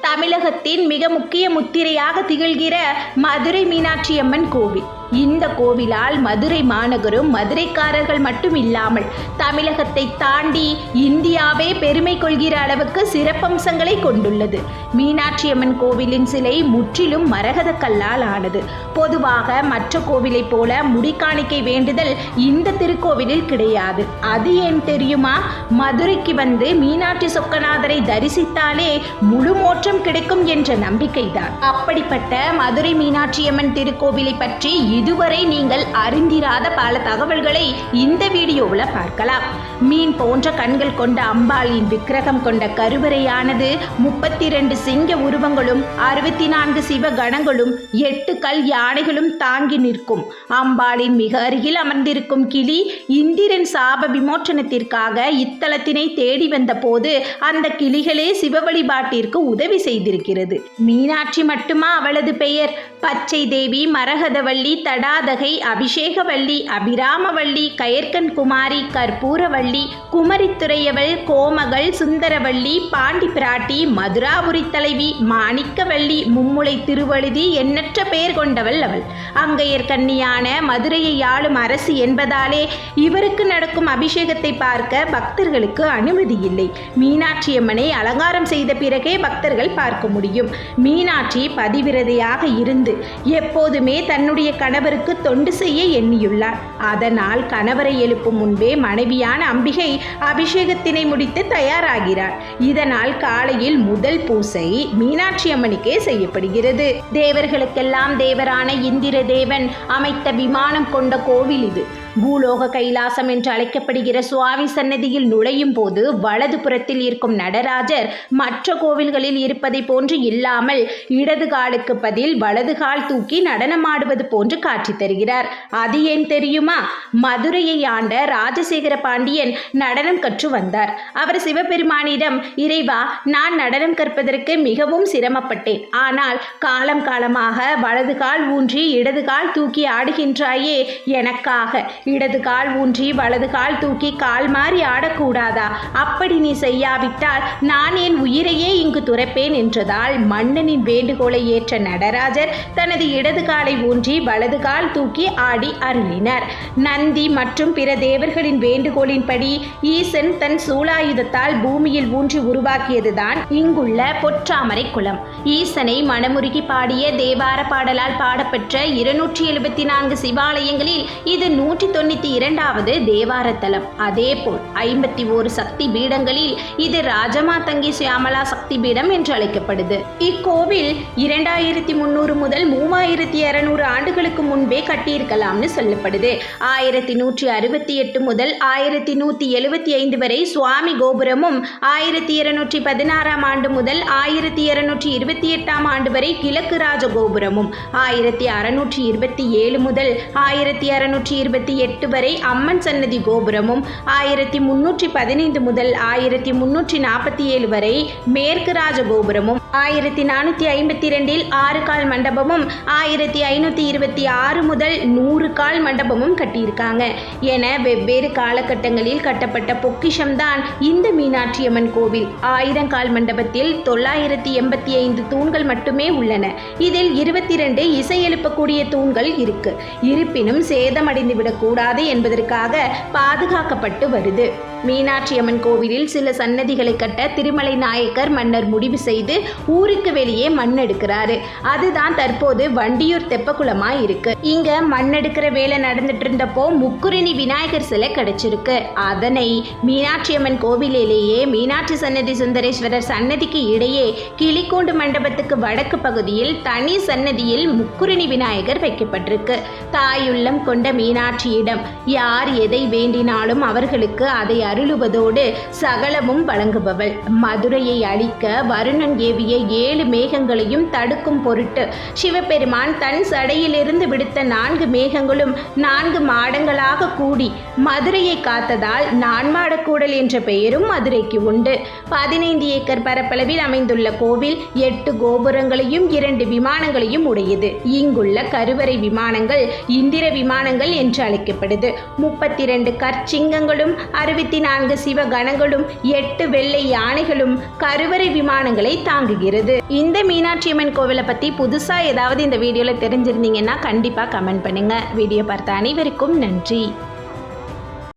தமிழகத்தின் மிக முக்கிய முத்திரையாக திகழ்கிற மதுரை மீனாட்சி அம்மன் கோவில். இந்த கோவிலால் மதுரை மாநகரும் மதுரைக்காரர்கள் மட்டும் இல்லாமல் தமிழகத்தை தாண்டி இந்தியாவே பெருமை கொள்கிற அளவுக்கு சிறப்பம்சங்களை கொண்டுள்ளது. மீனாட்சி அம்மன் கோவிலின் சிலை முற்றிலும் மரகத கல்லால் ஆனது. பொதுவாக மற்ற கோவிலைப் போல முடிக்காணிக்கை வேண்டுதல் இந்த திருக்கோவிலில் கிடையாது. அது ஏன் தெரியுமா? மதுரைக்கு வந்து மீனாட்சி சொக்கநாதரை தரிசித்தாலே முழு மோட்சம் கிடைக்கும் என்ற நம்பிக்கைதான். அப்படிப்பட்ட மதுரை மீனாட்சி அம்மன் திருக்கோவிலை பற்றி இதுவரை நீங்கள் அறிந்திராத பல தகவல்களை இந்த வீடியோவில் பார்க்கலாம். மீன் போன்ற கண்கள் கொண்ட அம்பாளின் விக்கிரகம் கொண்ட கருவறையானது முப்பத்தி ரெண்டு சிங்க உருவங்களும் அறுபத்தி நான்கு சிவ கணங்களும் எட்டு கல் யானைகளும் தாங்கி நிற்கும். அம்பாளின் மிக அருகில் அமர்ந்திருக்கும் கிளி இந்திரன் சாப விமோச்சனத்திற்காக இத்தலத்தினை தேடி வந்த போது அந்த கிளிகளே சிவ வழிபாட்டிற்கு உதவி செய்திருக்கிறது. மீனாட்சி மட்டுமா அவளது பெயர்? பச்சை தேவி மரகதவள்ளி தடாதகை அபிஷேகவள்ளி அபிராமவள்ளி கயற்கன் குமாரி கற்பூரவள்ளி குமரித்துறையவள் கோமகள் சுந்தரவள்ளி பாண்டி பிராட்டி மதுராபுரி தலைவி மாணிக்கவள்ளி மும்முளை திருவழுதி எண்ணற்ற பெயர் கொண்டவள் அவள். அங்கையர் கன்னியான மதுரையை ஆளும் அரசு என்பதாலே இவருக்கு நடக்கும் அபிஷேகத்தை பார்க்க பக்தர்களுக்கு அனுமதி இல்லை. மீனாட்சியம்மனை அலங்காரம் செய்த பிறகே பக்தர்கள் பார்க்க முடியும். மீனாட்சி பதிவிரதையாக இருந்து எப்போதுமே தன்னுடைய கணவருக்கு தொண்டு செய்ய எண்ணியுள்ளார் அதனால் கணவரை எழுப்பும் முன்பே மனைவியான அம்பிகை அபிஷேகத்தினை முடித்து தயாராகிறார் இதனால் காலையில் முதல் பூசை மீனாட்சி அம்மனுக்கே செய்யப்படுகிறது. தேவர்களுக்கெல்லாம் தேவரான இந்திர தேவன் அமைத்த விமானம் கொண்ட கோவில் இது. பூலோக கைலாசம் என்று அழைக்கப்படுகிற சுவாமி சன்னதியில் நுழையும் போது வலது புறத்தில் இருக்கும் நடராஜர் மற்ற கோவில்களில் இருப்பதை போன்று இல்லாமல் இடது காலுக்கு பதில் வலது கால் தூக்கி நடனமாடுவது போன்று காட்சி தருகிறார். அது ஏன் தெரியுமா? மதுரையை ஆண்ட ராஜசேகர பாண்டியன் நடனம் கற்று வந்தார். அவர் சிவபெருமானிடம் இறைவா நான் நடனம் கற்பதற்கு மிகவும் சிரமப்பட்டேன். ஆனால் காலம் காலமாக வலது கால் ஊன்றி இடது கால் தூக்கி ஆடுகின்றாயே எனக்காக. இடது கால் ஊன்றி வலது கால் தூக்கி கால் மாறி ஆடக்கூடாதா? அப்படி நீ செய்யாவிட்டால் நான் என் உயிரையே இங்கு துறப்பேன் என்றதால் மன்னனின் வேண்டுகோளை ஏற்ற நடராஜர் தனது இடது காலை ஊன்றி வலது கால் தூக்கி ஆடி அருளினார். நந்தி மற்றும் பிற தேவர்களின் வேண்டுகோளின்படி ஈசன் தன் சூலாயுதத்தால் பூமியில் ஊன்றி உருவாக்கியதுதான் இங்குள்ள பொற்றாமரை குளம். ஈசனை மனமுருகி பாடிய தேவார பாடலால் பாடப்பெற்ற இருநூற்றி எழுபத்தி நான்கு சிவாலயங்களில் இது நூற்றி தொண்ணூற்றி இரண்டாவது தேவாரத்தலம். தலம் அதேபோல் ஐம்பத்தி ஓரு சக்தி பீடங்களில் இது ராஜமா தங்கி சியாமலா சக்தி பீடம் என்று அழைக்கப்படுது. இக்கோவில் இரண்டாயிரத்தி முன்னூறு முதல் மூவாயிரத்தி இரநூறு ஆண்டுகளுக்கு முன்பே கட்டியிருக்கலாம்னு சொல்லப்படுது. ஆயிரத்தி நூற்றி அறுபத்தி எட்டு முதல் ஆயிரத்தி நூற்றி எழுபத்தி ஐந்து வரை சுவாமி கோபுரமும் ஆயிரத்தி இருநூற்றி பதினாறாம் ஆண்டு முதல் ஆயிரத்தி இருநூற்றி இருபத்தி எட்டாம் ஆண்டு வரை கிழக்கு ராஜ கோபுரமும் ஆயிரத்தி அறுநூற்றி இருபத்தி ஏழு முதல் ஆயிரத்தி அறுநூற்றி இருபத்தி எட்டு வரை அம்மன் சன்னதி கோபுரமும் ஆயிரத்தி முன்னூற்றி பதினைந்து முதல் ஆயிரத்தி முன்னூற்றி நாற்பத்தி ஏழு வரை மேற்கு ராஜ கோபுரமும் ஆயிரத்தி நானூற்றி ஐம்பத்தி ரெண்டில் ஆறு கால் மண்டபமும் ஆயிரத்தி ஐநூற்றி இருபத்தி ஆறு முதல் நூறு கால் மண்டபமும் கட்டியிருக்காங்க. என வெவ்வேறு காலகட்டங்களில் கட்டப்பட்ட பொக்கிஷம்தான் இந்த மீனாட்சி அம்மன் கோவில் ஆயிரங்கால் மண்டபத்தில் தொள்ளாயிரத்தி எண்பத்தி ஐந்து தூண்கள் மட்டுமே உள்ளன. இதில் இருபத்தி ரெண்டு இசை எழுப்பக்கூடிய தூண்கள் இருக்கு. இருப்பினும் சேதமடைந்து கூடாது என்பதற்காக பாதுகாக்கப்பட்டு வருது. மீனாட்சி அம்மன் கோவிலில் சில சன்னதிகளை கட்ட திருமலை நாயக்கர் மன்னர் முடிவு செய்து ஊருக்கு வெளியே மண் எடுக்கிறாரு. அதுதான் தற்போது வண்டியூர் தெப்பக்குளமா இருக்கு. இங்க மண் எடுக்கிற வேலை நடந்துட்டு இருந்தப்போ முக்குரணி விநாயகர் சிலை கிடைச்சிருக்கு. அதனை மீனாட்சி அம்மன் கோவிலிலேயே மீனாட்சி சன்னதி சுந்தரேஸ்வரர் சன்னதிக்கு இடையே கிளிக்கூண்டு மண்டபத்துக்கு வடக்கு பகுதியில் தனி சன்னதியில் முக்குரணி விநாயகர் வைக்கப்பட்டிருக்கு. தாயுள்ளம் கொண்ட மீனாட்சியிடம் யார் எதை வேண்டினாலும் அவர்களுக்கு அதை அருளுவதோடு சகலமும் வழங்குபவள். மதுரையை அழிக்க வருணன் ஏவிய ஏழு மேகங்களையும் தடுக்கும் பொருட்டு சிவபெருமான் தன் சடையிலிருந்து விடுத்த நான்கு மேகங்களும் நான்கு மாடங்களாக கூடி மதுரையை காத்ததால் நான்மாடக்கூடல் என்ற பெயரும் மதுரைக்கு உண்டு. பதினைந்து ஏக்கர் பரப்பளவில் அமைந்துள்ள கோவில் எட்டு கோபுரங்களையும் இரண்டு விமானங்களையும் உடையது. இங்குள்ள கருவறை விமானங்கள் இந்திர விமானங்கள் என்று அழைக்கப்படுது. முப்பத்தி இரண்டு கற்சிங்கங்களும் அறுபத்தி நான்கு சிவ கணங்களும் எட்டு வெள்ளை யானைகளும் கருவறை விமானங்களை தாங்குகிறது. இந்த மீனாட்சி அம்மன் கோவிலை பற்றி புதுசாக ஏதாவது இந்த வீடியோவில் தெரிஞ்சிருந்தீங்கன்னா கண்டிப்பாக கமெண்ட் பண்ணுங்கள் வீடியோ பார்த்த அனைவருக்கும் நன்றி.